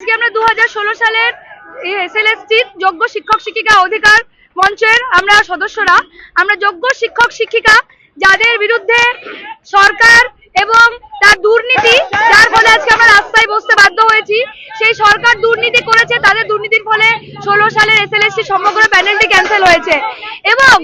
আজকে আমরা দু হাজার ষোলো সালের এসএলএসটি যোগ্য শিক্ষক শিক্ষিকা অধিকার মঞ্চের আমরা সদস্যরা। আমরা যোগ্য শিক্ষক শিক্ষিকা যাদের বিরুদ্ধে সরকার এবং তার দুর্নীতি, যার ফলে আজকে আমরা রাস্তায় বসতে বাধ্য হয়েছি। সেই সরকার দুর্নীতি করেছে, তাদের দুর্নীতির ফলে ষোলো সালের এসএলএসটি সমগ্র প্যানেলটি ক্যান্সেল হয়েছে। এবং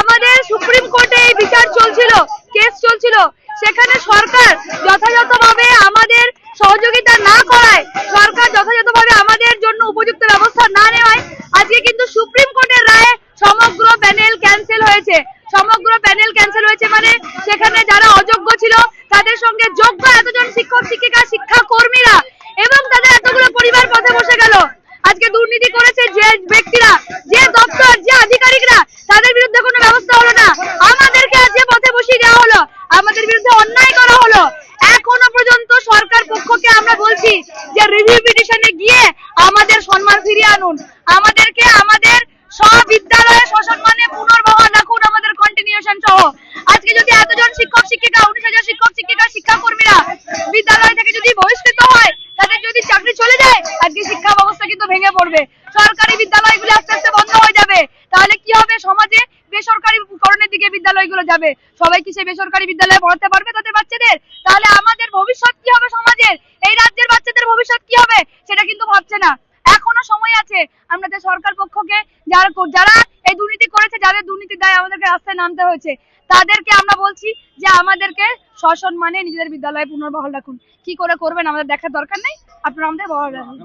আমাদের সুপ্রিম কোর্টে বিচার চলছিল কেস চলছিল। সেখানে সরকার যথাযথভাবে আমাদের সহযোগিতা না করায় সরকার যথাযথভাবে আমাদের জন্য উপযুক্ত ব্যবস্থা না নেওয়ায় আজকে কিন্তু সুপ্রিম কোর্টের রায়ে সমগ্র প্যানেল ক্যান্সেল হয়েছে সমগ্র প্যানেল ক্যান্সেল হয়েছে মানে সেখানে যারা অযোগ্য ছিল, তাদের সঙ্গে যোগ্য এতজন শিক্ষক, শিক্ষিকা শিক্ষা কর্মীরা এবং তাদের এতগুলো পরিবার পথে বসে গেল। আজকে দুর্নীতি করেছে যে ব্যক্তিরা, যে দপ্তর, যে আধিকারিকরা, তাদের বিরুদ্ধে কোনো ব্যবস্থা হলো না। আমাদেরকে আজকে পথে বসিয়ে দেওয়া হলো। আমাদের বিরুদ্ধে অন্যায় করা হলো। এখনও পর্যন্ত সরকার পক্ষকে আমরা বলছি যে রিভিউ পিটিশনে গিয়ে আমাদের সম্মান ফিরিয়ে আনুন। আমাদেরকে, আমাদের সব বিদ্যালয়ে সসম্মানে পুনর্বহাল রাখুন আমাদের কন্টিনিউশন সহ আজকে যদি এতজন শিক্ষক শিক্ষিকা উনিশ হাজার শিক্ষক শিক্ষিকা শিক্ষা কর্মীরা বিদ্যালয় থেকে যদি বহিষ্কৃত হয়, তাদের যদি চাকরি চলে যায়, আজকে শিক্ষা ব্যবস্থা কিন্তু ভেঙে পড়বে। সরকারি বিদ্যালয়গুলো আস্তে আস্তে বন্ধ হয়ে যাবে। তাহলে কি হবে? সমাজে বেসরকারি করণের দিকে বিদ্যালয়গুলো যাবে। সবাই কি সে বেসরকারি বিদ্যালয়ে পড়াতে পারবে তাদের বাচ্চাদের? তাহলে আমাদের ভবিষ্যৎ কি হবে সমাজের? এই রাজ্যের বাচ্চাদের ভবিষ্যৎ কি হবে? সেটা কিন্তু ভাবছে না। এখনও সময় আছে। আমরা যে সরকার পক্ষকে যারা যারা এই দুর্নীতি করেছে, যাদের দুর্নীতির দায় আমাদেরকে রাস্তায় নামতে হয়েছে, তাদেরকে আমরা বলছি যে আমাদেরকে সসম্মানে নিজেদের বিদ্যালয়ে পুনর্বহাল রাখুন। কি করে করবেন আমাদের দেখার দরকার নেই? আপনারা আমাদের বহাল রাখুন।